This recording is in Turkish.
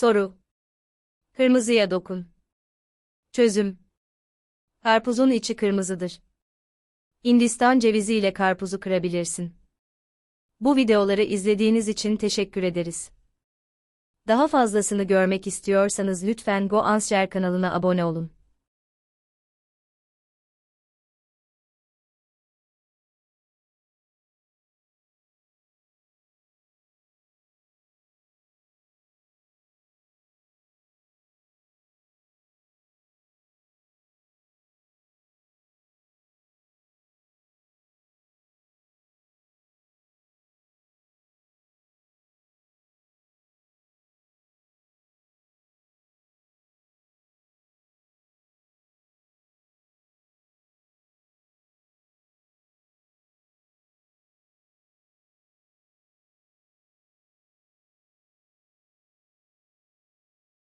Soru. Kırmızıya dokun. Çözüm. Karpuzun içi kırmızıdır. Hindistan cevizi ile karpuzu kırabilirsin. Bu videoları izlediğiniz için teşekkür ederiz. Daha fazlasını görmek istiyorsanız lütfen GoAnsher kanalına abone olun.